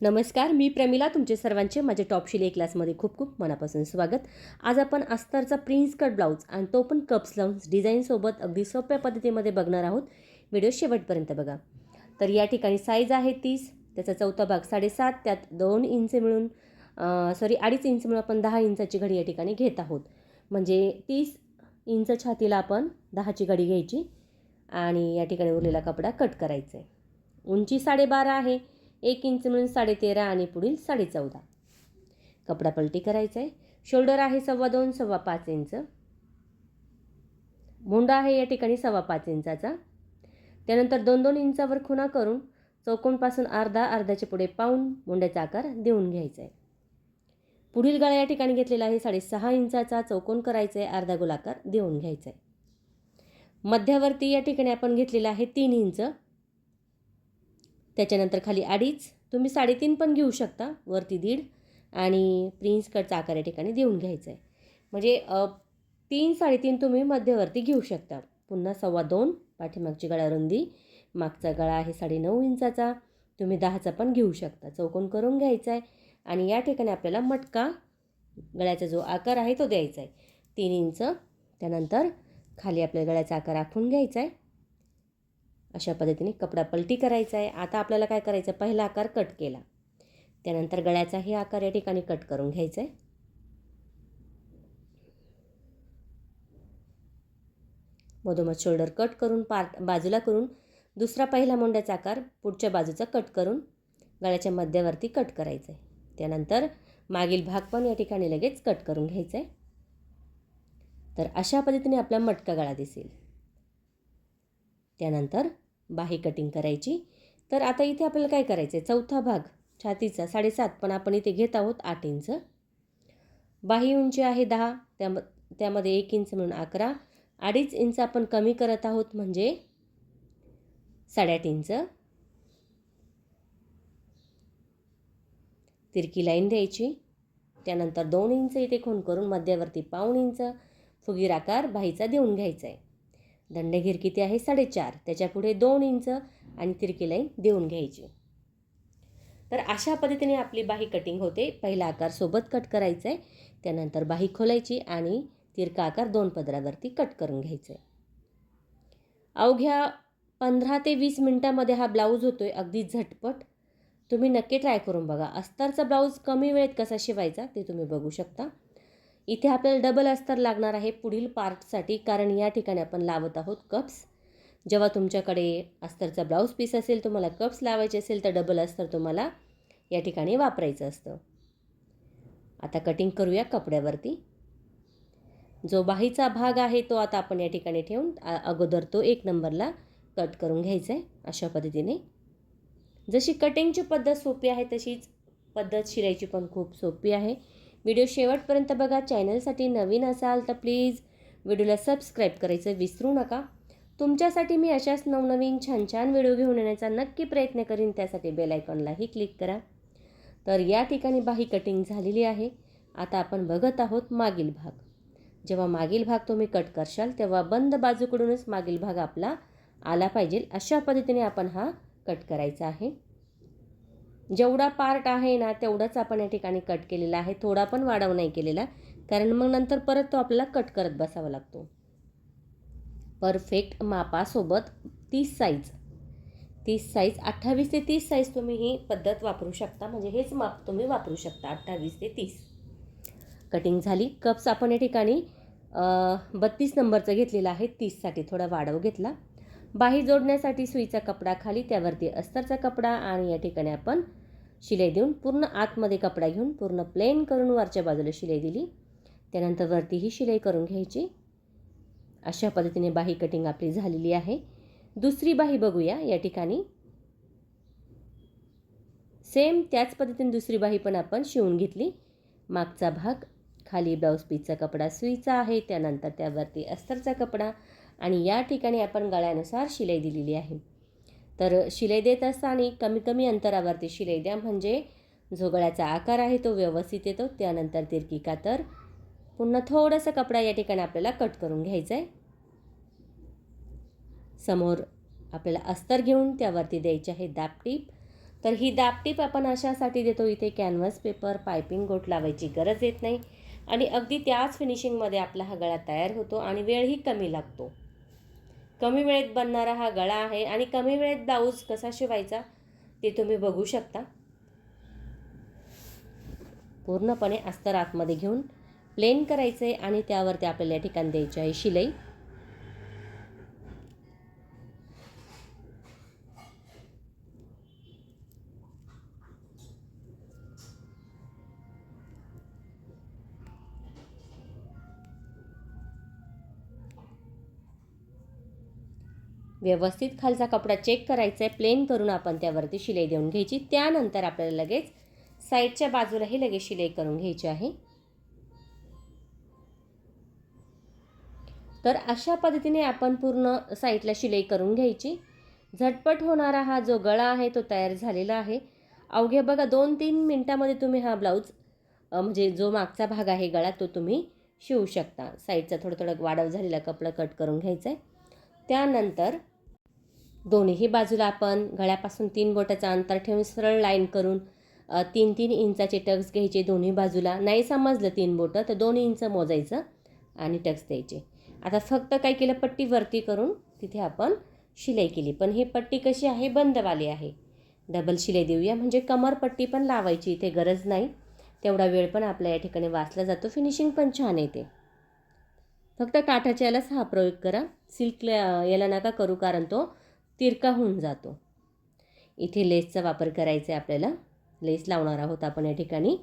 नमस्कार मी प्रमिला तुमचे सर्वांचे माझ्या टॉप शिले क्लासमध्ये खूप खूप मनापासून स्वागत. आज आपण अस्तरचा प्रिन्स कट ब्लाऊज आणि तो पण कप्स लावून डिझाईनसोबत अगदी सोप्या पद्धतीमध्ये बघणार आहोत. व्हिडिओ शेवटपर्यंत बघा. तर या ठिकाणी साईज आहे तीस त्याचा चौथा भाग साडेसात त्यात दोन इंच मिळून सॉरी अडीच इंच मिळून आपण दहा इंचाची घडी या ठिकाणी घेत आहोत. म्हणजे तीस इंच छातीला आपण दहाची घडी घ्यायची आणि या ठिकाणी उरलेला कपडा कट करायचा आहे. उंची साडेबारा आहे. एक इंच म्हणून साडेतेरा आणि पुढील साडेचौदा. कपडा पलटी करायचा आहे शोल्डर आहे सव्वा दोन सव्वा पाच इंच. मुंडा आहे या ठिकाणी सव्वा पाच इंचाचा. त्यानंतर दोन दोन इंचावर खुणा करून चौकोनपासून अर्धा अर्ध्याच्या पुढे पाऊन मुंड्याचा आकार देऊन घ्यायचा आहे पुढील गळा या ठिकाणी घेतलेला आहे. साडेसहा इंचाचा चौकोन करायचा आहे अर्धा गोलाकार देऊन घ्यायचा आहे मध्यावरती या ठिकाणी आपण घेतलेला आहे तीन इंच. त्याच्यानंतर खाली अडीच. तुम्ही साडेतीन पण घेऊ शकता वरती दीड. आणि प्रिन्स कटचा आकार या ठिकाणी देऊन घ्यायचा आहे म्हणजे तीन साडेतीन तुम्ही मध्यवर्ती घेऊ शकता. पुन्हा सव्वा दोन पाठीमागची गळा रुंदी. मागचा गळा आहे साडेनऊ इंचाचा. तुम्ही दहाचा पण घेऊ शकता. चौकोन करून घ्यायचा आहे आणि या ठिकाणी आपल्याला मटका गळ्याचा जो आकार आहे तो द्यायचा आहे तीन इंच. त्यानंतर खाली आपल्या गळ्याचा आकार आखून घ्यायचा आहे अशा पद्धतीने कपडा पलटी करायचा आहे. आता आपल्याला काय करायचं पहिला आकार कट केला. त्यानंतर गळ्याचाही आकार या ठिकाणी कट करून घ्यायचा आहे. मधोमध शोल्डर कट करून पार्ट बाजूला करून दुसरा पहिला मोंड्याचा आकार पुढच्या बाजूचा कट करून गळ्याच्या मध्यावरती कट करायचं आहे. त्यानंतर मागील भाग पण या ठिकाणी लगेच कट करून घ्यायचा आहे. तर अशा पद्धतीने आपला मटका गळा दिसेल. त्यानंतर बाही कटिंग करायची. तर आता इथे आपल्याला काय करायचं आहे चौथा भाग छातीचा साडेसात पण आपण इथे घेत आहोत आठ इंच. बाही उंची आहे दहा त्या त्यामध्ये एक इंच म्हणून अकरा. अडीच इंच आपण कमी करत आहोत म्हणजे साडेआठ इंच. तिरकी लाईन द्यायची. त्यानंतर दोन इंच इथे खून करून मध्यावरती पाऊण इंच. फुगीर आकार बाहीचा देऊन घ्यायचा आहे दंडघीर किती आहे? साडेचार. त्याच्यापुढे दोन इंच आणि तिरकी लाईन देऊन घ्यायची. तर अशा पद्धतीने आपली बाही कटिंग होते. पहिला आकार सोबत कट करायचा आहे त्यानंतर बाही खोलायची आणि तिरका आकार दोन पदरावरती कट करून घ्यायचं आहे अवघ्या पंधरा ते वीस मिनटामध्ये हा ब्लाऊज होतो आहे अगदी झटपट. तुम्ही नक्की ट्राय करून बघा. अस्तरचा ब्लाऊज कमी वेळेत कसा शिवायचा ते तुम्ही बघू शकता. इथे आपल्याला डबल अस्तर लागणार आहे पुढील पार्टसाठी कारण या ठिकाणी आपण लावत आहोत कप्स जेव्हा तुमच्याकडे अस्तरचा ब्लाऊज पीस असेल तुम्हाला कप्स लावायचे असेल तर डबल अस्तर तुम्हाला या ठिकाणी वापरायचं असतं. आता कटिंग करूया कपड्यावरती. जो बाहीचा भाग आहे तो आता आपण या ठिकाणी ठेवून अगोदर तो एक नंबरला कट करून घ्यायचा आहे अशा पद्धतीने. जशी कटिंगची पद्धत सोपी आहे तशीच पद्धत शिरायची पण खूप सोपी आहे. व्हिडिओ शेवटपर्यंत बघा. चॅनलसाठी नवीन असाल तर प्लीज व्हिडिओला सबस्क्राईब करायचं विसरू नका. तुमच्यासाठी मी अशाच नवनवीन छान छान व्हिडिओ घेऊन येण्याचा नक्की प्रयत्न करीन. त्यासाठी बेल आयकॉनलाही क्लिक करा. तर या ठिकाणी बाही कटिंग झालेली आहे. आता आपण बघत आहोत मागील भाग. जेव्हा मागील भाग तुम्ही कट करशाल तेव्हा बंद बाजूकडूनच मागील भाग आपला आला पाहिजे. अशा पद्धतीने आपण हा कट करायचा आहे. जेवढा पार्ट आहे ना तेवढंच आपण या ठिकाणी कट केलेला आहे. थोडा पण वाढव नाही केलेला. कारण मग नंतर परत तो आपल्याला कट करत बसावा लागतो. परफेक्ट मापासोबत तीस साईज तीस साईज अठ्ठावीस ते तीस साईज तुम्ही ही पद्धत वापरू शकता. म्हणजे हेच माप तुम्ही वापरू शकता अठ्ठावीस ते तीस. कटिंग झाली. कप्स आपण या ठिकाणी बत्तीस नंबरचं घेतलेला आहे. तीससाठी थोडा वाढव घेतला. बाही जोडण्यासाठी सुईचा कपडा खाली त्यावरती अस्तरचा कपडा आणि या ठिकाणी आपण शिलाई देऊन पूर्ण आतमध्ये कपडा घेऊन पूर्ण प्लेन करून वरच्या बाजूला शिलाई दिली. त्यानंतर वरती ही शिलाई करून घ्यायची. अशा पद्धतीने बाही कटिंग आपली झालेली आहे. दुसरी बाही बघूया या ठिकाणी. सेम त्याच पद्धतीने दुसरी बाही पण आपण शिवून घेतली. मागचा भाग खाली ब्लाऊज पीसचा कपडा सुईचा आहे त्यानंतर त्यावरती अस्तरचा कपडा आणि या ठिकाणी आपण गळ्यानुसार शिलाई दिलेली आहे. तर शिलाई देत असताना कमी कमी अंतरावरती शिलाई द्या. म्हणजे जो गळ्याचा आकार आहे तो व्यवस्थित येतो. त्यानंतर तिरकी कातर पुन्हा थोडंसं कपडा या ठिकाणी आपल्याला कट करून घ्यायचा आहे समोर आपल्याला अस्तर घेऊन त्यावरती द्यायची आहे दापटीप तर ही दापटीप आपण अशासाठी देतो इथे कॅनव्हास पेपर पायपिंग गोट लावायची गरज येत नाही. आणि अगदी त्याच फिनिशिंगमध्ये आपला हा गळा तयार होतो आणि वेळही कमी लागतो. कमी वेळेत बनणारा हा गळा आहे आणि कमी वेळेत ब्लाऊज कसा शिवायचा ते तुम्ही बघू शकता. पूर्णपणे अस्तर आतमध्ये घेऊन प्लेन करायचं आहे आणि त्यावरती आपल्याला या ठिकाणी द्यायची आहे शिलाई. व्यवस्थित खालचा कपडा चेक करायचा आहे प्लेन करून आपण त्यावरती शिलाई देऊन घ्यायची. त्यानंतर आपल्याला लगेच साईडच्या बाजूलाही लगेच शिलाई करून घ्यायची आहे. तर अशा पद्धतीने आपण पूर्ण साईडला शिलाई करून घ्यायची. झटपट होणारा हा जो गळा आहे तो तयार झालेला आहे. अवघ्या बघा दोन तीन मिनटामध्ये तुम्ही हा ब्लाऊज म्हणजे जो मागचा भाग आहे गळा तो तुम्ही शिवू शकता. साईडचा थोडं थोडं वाढव झालेला कपडा कट करून घ्यायचा आहे त्यानंतर दोन्हीही बाजूला आपण गळ्यापासून तीन बोटाचं अंतर ठेवून सरळ लाईन करून तीन तीन इंचाचे टक्स घ्यायचे दोन्ही बाजूला. नाही समजलं तीन बोटं तर दोन इंच मोजायचं आणि टक्स द्यायचे. आता फक्त काय केलं पट्टी वरती करून तिथे आपण शिलाई केली. पण ही पट्टी कशी आहे? बंदवाली आहे. डबल शिलाई देऊया. म्हणजे कमरपट्टी पण लावायची इथे गरज नाही. तेवढा वेळ पण आपल्या या ठिकाणी वाचला जातो. फिनिशिंग पण छान येते फक्त काठाच्या यालाच हा प्रयोग करा. सिल्क याला नका करू कारण तो तिरका होऊन जातो. इथे लेसचा वापर करायचा आहे आपल्याला. लेस लावणार आहोत आपण या ठिकाणी.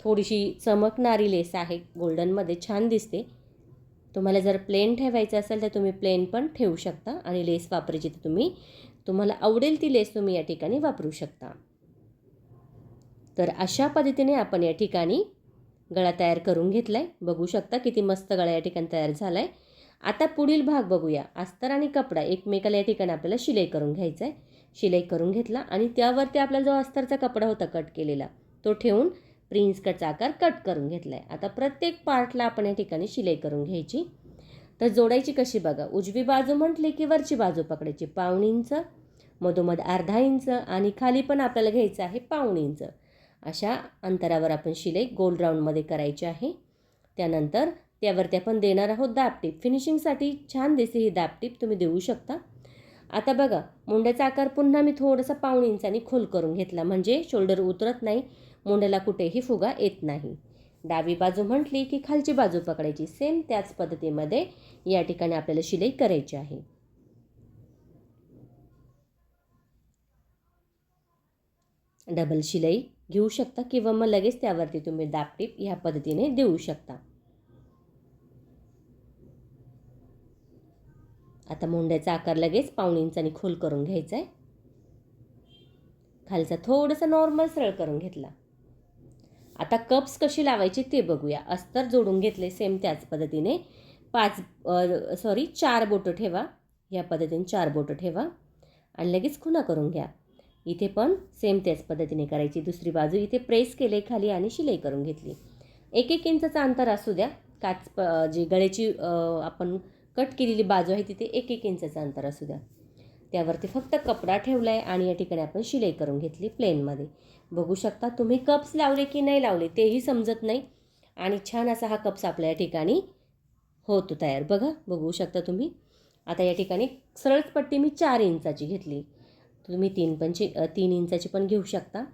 थोडीशी चमकणारी लेस आहे. गोल्डनमध्ये छान दिसते. तुम्हाला जर प्लेन ठेवायचं असेल तर तुम्ही प्लेन पण ठेवू शकता आणि लेस वापरायची तर तुम्ही तुम्हाला आवडेल ती लेस तुम्ही या ठिकाणी वापरू शकता. तर अशा पद्धतीने आपण या ठिकाणी गळा तयार करून घेतला आहे बघू शकता किती मस्त गळा या ठिकाणी तयार झाला आहे आता पुढील भाग बघूया. अस्तर आणि कपडा एकमेकाला या ठिकाणी आपल्याला शिलाई करून घ्यायचा आहे शिलाई करून घेतला आणि त्यावरती आपला जो अस्तरचा कपडा होता कट केलेला तो ठेवून प्रिन्स कटचा आकार कट करून घेतला आहे आता प्रत्येक पार्टला आपण या ठिकाणी शिलाई करून घ्यायची. तर जोडायची कशी बघा. उजवी बाजू म्हटली की वरची बाजू पकडायची. पाऊण इंच मधोमध अर्धा इंच आणि खाली पण आपल्याला घ्यायचं आहे पाऊण इंच. अशा अंतरावर आपण शिलाई गोल राऊंडमध्ये करायची आहे. त्यानंतर त्यावरती आपण देणार आहोत दाबटीप फिनिशिंगसाठी छान दिसते ही दाबटीप तुम्ही देऊ शकता. आता बघा मुंड्याचा आकार पुन्हा मी थोडंसं पाऊण इंचानी खोल करून घेतला. म्हणजे शोल्डर उतरत नाही मुंड्याला कुठेही फुगा येत नाही. डावी बाजू म्हटली की खालची बाजू पकडायची. सेम त्याच पद्धतीमध्ये या ठिकाणी आपल्याला शिलाई करायची आहे. डबल शिलाई घेऊ शकता किंवा मग लगेच त्यावरती तुम्ही दापटीप ह्या पद्धतीने देऊ शकता. आता मोंड्याचा आकार लगेच पाऊण इंचानी खोल करून घ्यायचा आहे खालचा थोडंसं नॉर्मल सरळ करून घेतला. आता कप्स कशी लावायची ते बघूया. अस्तर जोडून घेतले सेम त्याच पद्धतीने. पाच सॉरी चार बोटं ठेवा. या पद्धतीने चार बोटं ठेवा. आणि लगेच खुणा करून घ्या. इथे पण सेम त्याच पद्धतीने करायची. दुसरी बाजू इथे प्रेस केले खाली आणि शिलाई करून घेतली. एक एक इंचाचा अंतर असू द्या. काच प जी गळ्याची आपण कट केलेली बाजू आहे तिथे एक एक इंचाचं अंतर असू द्या. त्यावरती फक्त कपडा ठेवला आहे आणि या ठिकाणी आपण शिलाई करून घेतली प्लेनमध्ये बघू शकता तुम्ही कप्स लावले की नाही लावले तेही समजत नाही. आणि छान असा हा कप्स आपल्या या ठिकाणी होतो तयार. बघा बघू शकता तुम्ही. आता या ठिकाणी सरळच पट्टी मी चार इंचाची घेतली. तुम्ही तीन पंची तीन इंचाची पण घेऊ शकता.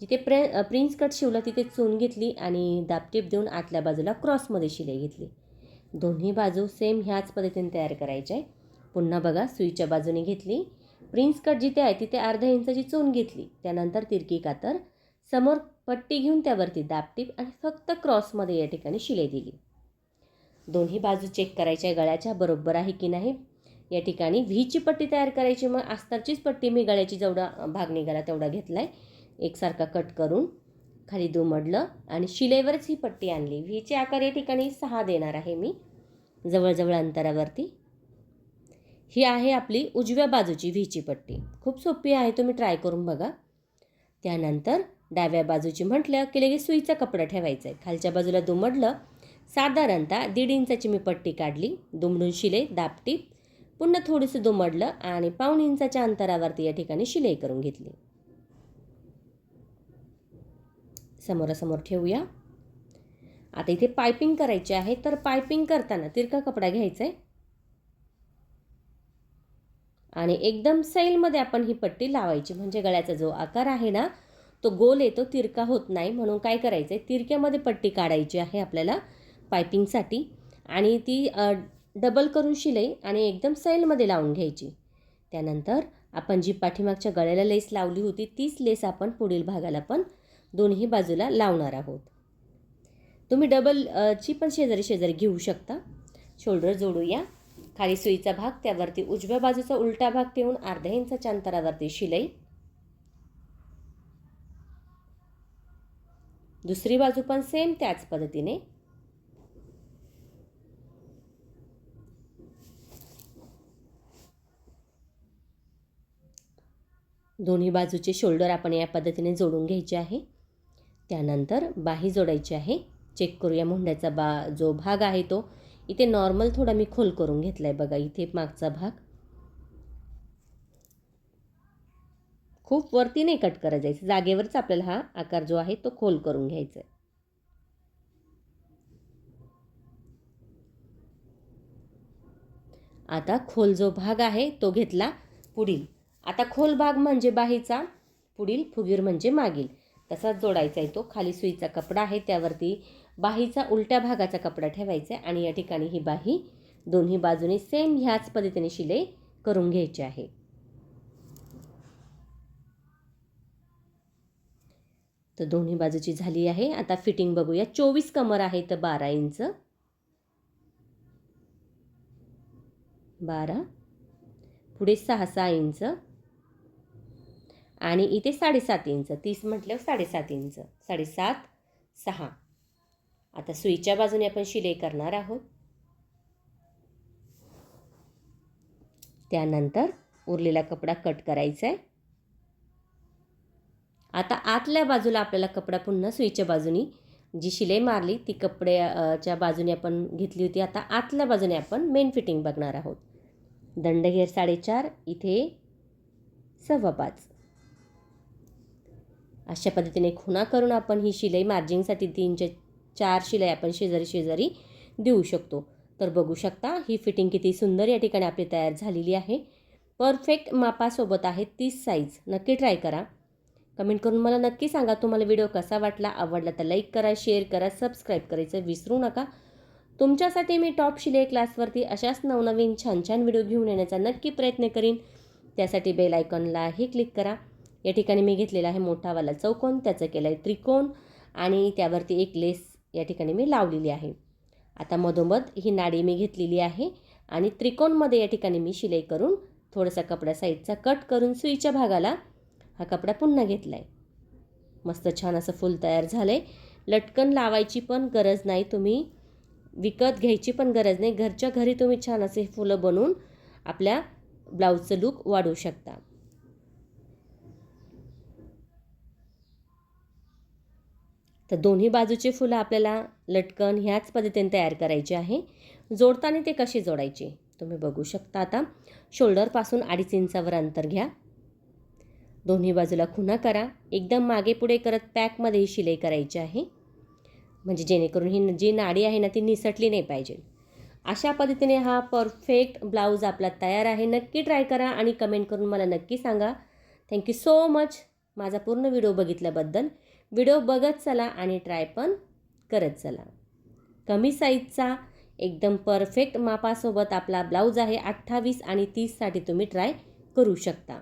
जिथे प्रे प्रिन्स कट शिवला तिथे चून घेतली आणि दाबटीप देऊन आतल्या बाजूला क्रॉसमध्ये शिलाई घेतली. दोन्ही बाजू सेम ह्याच पद्धतीने तयार करायच्या आहे. पुन्हा बघा सुईच्या बाजूने घेतली. प्रिन्स कट जिथे आहे तिथे अर्धा इंचाची चून घेतली. त्यानंतर तिरकी कातर समोर पट्टी घेऊन त्यावरती दाबटीप आणि फक्त क्रॉसमध्ये या ठिकाणी शिलाई दिली. दोन्ही बाजू चेक करायच्या गळ्याच्या बरोबर आहे की नाही या ठिकाणी व्हीची पट्टी तयार करायची मग अस्तरचीच पट्टी मी गळ्याची जेवढा भाग निघाला तेवढा घेतला आहे एकसारखा कट करून खाली दुमडलं आणि शिलेवरच ही पट्टी आणली. व्हीचे आकार या ठिकाणी सहा देणार आहे मी जवळजवळ अंतरावरती. ही आहे आपली उजव्या बाजूची व्हीची पट्टी. खूप सोपी आहे तुम्ही ट्राय करून बघा. त्यानंतर डाव्या बाजूची म्हटलं की लगेच सुईचा कपडा ठेवायचा आहे खालच्या बाजूला दुमडलं साधारणतः दीड इंचाची मी पट्टी काढली. दुमडून शिले दापटीप पुन्हा थोडंसं दुमडलं आणि पाऊण इंचाच्या अंतरावरती या ठिकाणी शिलाई करून घेतली. समोरासमोर ठेवूया. आता इथे पायपिंग करायची आहे तर पायपिंग करताना तिरका कपडा घ्यायचा आहे आणि एकदम सैलमध्ये आपण ही पट्टी लावायची म्हणजे गळ्याचा जो आकार आहे ना तो गोल येतो तिरका होत नाही. म्हणून काय करायचं आहे तिरक्यामध्ये पट्टी काढायची आहे आपल्याला पायपिंगसाठी. आणि ती डबल करून शिलाई आणि एकदम सैलमध्ये लावून घ्यायची. त्यानंतर आपण जी पाठीमागच्या गळ्याला लेस लावली होती तीच लेस आपण पुढील भागाला पण दोन्ही बाजूला लावणार आहोत. तुम्ही डबल ची पण शेजारी शेजारी घेऊ शकता. शोल्डर जोडूया. खाली सुईचा भाग त्यावरती उजव्या बाजूचा उलटा भाग ठेवून अर्ध्या इंचाच्या अंतरावरती शिलाई. दुसरी बाजू पण सेम त्याच पद्धतीने. दोन्ही बाजूचे शोल्डर आपण या पद्धतीने जोडून घ्यायचे आहे. त्यानंतर बाही जोडायची आहे. चेक करूया मुंड्याचा बा जो भाग आहे तो. इथे नॉर्मल थोडा मी खोल करून घेतला आहे बघा इथे मागचा भाग. खूप वरती नाही कट करत जायचं जागेवरच आपल्याला हा आकार जो आहे तो खोल करून घ्यायचा आहे आता खोल जो भाग आहे तो घेतला पुढील. आता खोल भाग म्हणजे बाहीचा पुढील फुगीर म्हणजे मागील. तसाच जोडायचा आहे तो. खाली सुईचा कपडा आहे त्यावरती बाहीचा उलट्या भागाचा कपडा ठेवायचा आहे आणि या ठिकाणी ही बाही दोन्ही बाजूने सेम ह्याच पद्धतीने शिलाई करून घ्यायची आहे. तर दोन्ही बाजूची झाली आहे. आता फिटिंग बघूया. चोवीस कमर आहे तर बारा इंच. बारा. पुढे सहा सहा इंच. आणि इथे साडेसात इंच तीस म्हटल्यावर साडेसात इंच साडेसात सहा. आता सुईच्या बाजूने आपण शिलाई करणार आहोत. त्यानंतर उरलेला कपडा कट करायचा आहे आता आतल्या बाजूला आपल्याला कपडा पुन्हा सुईच्या बाजूनी जी शिलाई मारली ती कपड्याच्या बाजूने आपण घेतली होती. आता आतल्या बाजूने आपण मेन फिटिंग बघणार आहोत. दंडघेर साडेचार इथे सव्वा पाच. अशा पद्धतीने खुणा करून आपण ही शिलाई मार्जिंगसाठी तीनचे चार शिलाई आपण शेजारी शेजारी देऊ शकतो. तर बघू शकता ही फिटिंग किती सुंदर या ठिकाणी आपली तयार झालेली आहे. परफेक्ट मापासोबत आहे तीस साईज नक्की ट्राय करा. कमेंट करून मला नक्की सांगा तुम्हाला व्हिडिओ कसा वाटला. आवडला तर लाईक करा शेअर करा सबस्क्राईब करायचं विसरू नका. तुमच्यासाठी मी टॉप शिलाई क्लासवरती अशाच नवनवीन छान छान व्हिडिओ घेऊन येण्याचा नक्की प्रयत्न करीन. त्यासाठी बेल आयकॉनलाही क्लिक करा. या ठिकाणी मी घेतलेला आहे मोठावाला चौकोन त्याचं केलं आहे त्रिकोण आणि त्यावरती एक लेस या ठिकाणी मी लावलेली आहे. आता मधोमध ही नाडी मी घेतलेली आहे आणि त्रिकोणमध्ये या ठिकाणी मी शिलाई करून थोडासा कपडा साईडचा कट करून सुईच्या भागाला हा कपडा पुन्हा घेतला आहे मस्त छान असं फुल तयार झालं आहे लटकन लावायची पण गरज नाही तुम्ही. विकत घ्यायची पण गरज नाही. घरच्या घरी तुम्ही छान असे फुलं बनवून आपल्या ब्लाऊजचं लूक वाढवू शकता. तर दोन्ही बाजूचे फुलं आपल्याला लटकन ह्याच पद्धतीने तयार करायची आहे. जोडताना ते कसे जोडायचे? तुम्ही बघू शकता आता. शोल्डरपासून अडीच इंचावर अंतर घ्या. दोन्ही बाजूला खुणा करा. एकदम मागे पुढे करत पॅकमध्ये ही शिलाई करायची आहे. म्हणजे जेणेकरून ही जी नाडी आहे ना ती निसटली नाही पाहिजे. अशा पद्धतीने हा परफेक्ट ब्लाऊज आपला तयार आहे. नक्की ट्राय करा आणि कमेंट करून मला नक्की सांगा. थँक्यू सो मच माझा पूर्ण व्हिडिओ बघितल्याबद्दल. व्हिडिओ बघत चला आणि ट्राय पण करत चला. कमी साईजचा एकदम परफेक्ट मापासोबत आपला ब्लाऊज आहे अठ्ठावीस आणि तीससाठी तुम्ही ट्राय करू शकता.